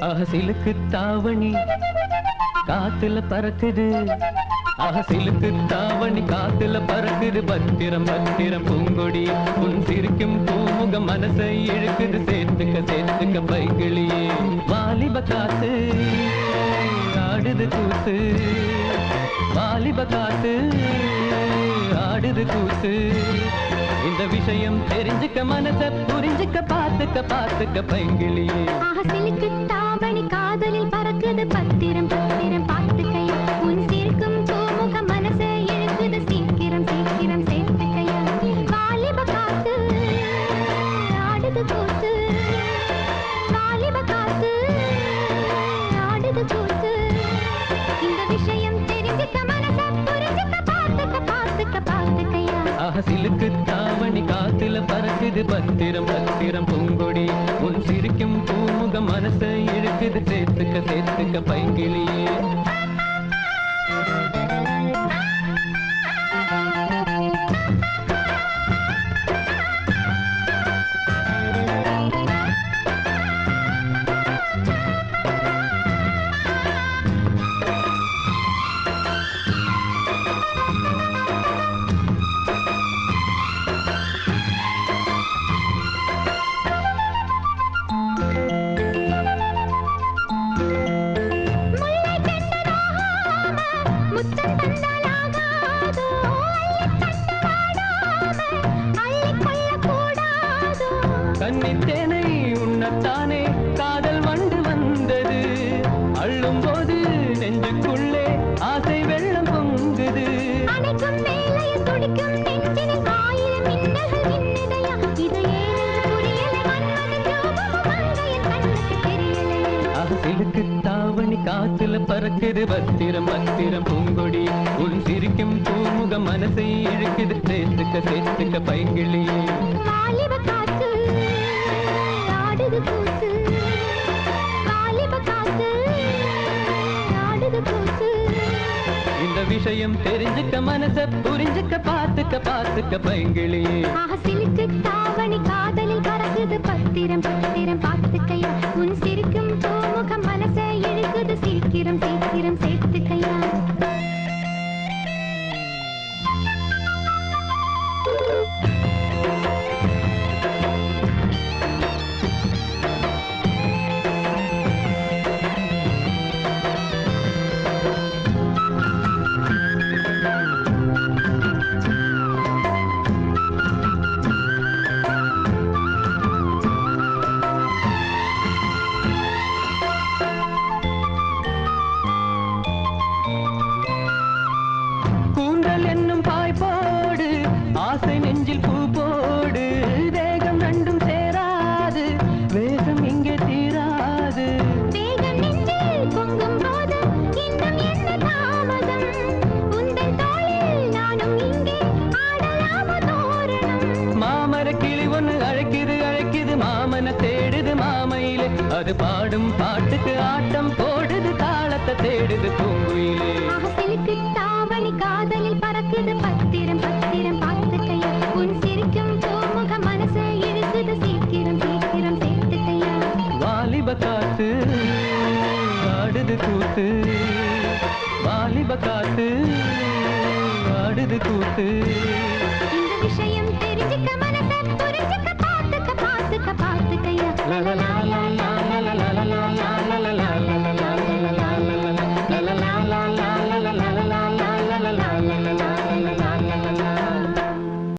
அகசிலுக்கு தாவணி காத்துல பறக்குது. அகசிலுக்கு தாவணி காத்துல பறக்குது. பத்திரம் பத்திரம் பூங்கொடி. உன் சிரிக்கும் பூமுகம் மனசை இழுக்குது. சேர்த்துக்க சேர்த்துக்க பைக்கிளியே. வாலிப காத்து ஆடுது கூத்து. வாலிப காத்து ஆடுது கூத்து. இந்த விஷயம் தெரிஞ்சுக்க மனச புரிஞ்சுக்க பார்த்துக்க பார்த்துக்க பைங்கிளியே ஆசலுக்கு தாவணி காதலில் பறக்குது பத்திரம் பத்திரம் பார்த்துக்கையா. உன் சிரிக்கும் பூமுக மனசை இழுக்குது சீக்கிரம் சீக்கிரம் சேர்த்துக்கையா. வாலிப காத்து ஆடுது கூத்து. வாலிப காத்து ஆடுது கூத்து. இந்த விஷயம் தெரிஞ்சுக்க மனச புரிஞ்சுக்க பறக்குது பத்திரம் பத்திரம் பூங்கொடி. உன் சிரிக்கும் பூமுக மனசை இழுக்குது சேர்த்துக்க சேர்த்துக்க பைங்கிளியே. அள்ளும் போது நெஞ்சுக்குள்ளே ஆசை வெள்ளம் பொங்குது. அகசிலுக்கு தாவணி காத்துல பறக்குது. பத்திரம் பத்திரம் பூங்கொடி. உன் சிரிக்கும் பூமுகம் மனசை இழுக்குது. சேர்த்துக்க சேர்த்துக்க பைங்கிளியே. விஷயம் தெரிஞ்சுக்க மனச புரிஞ்சுக்க பார்த்துக்க பார்த்துக்க பைங்கிளியே ஆசிலுக்கு தாவணி காதலில் பறக்குது பத்திரம் பத்திரம் பார்த்துக்கையா அது பாடும் பாட்டுக்கு ஆட்டம் போடுது தாளத்தை தேடுது பூங்குயிலே அகசிலுக்கு தாவணி காதலில் பறக்குது பத்திரம் பத்திரம் பார்த்துக்கையா உன் சிரிக்கும் பூமுக மனசை இழுக்குது சீக்கிரம் சீக்கிரம் சேர்த்துக்கையா வாலிப காத்து ஆடுது கூத்து. வாலிப காத்து ஆடுது கூத்து. இந்த விஷயம்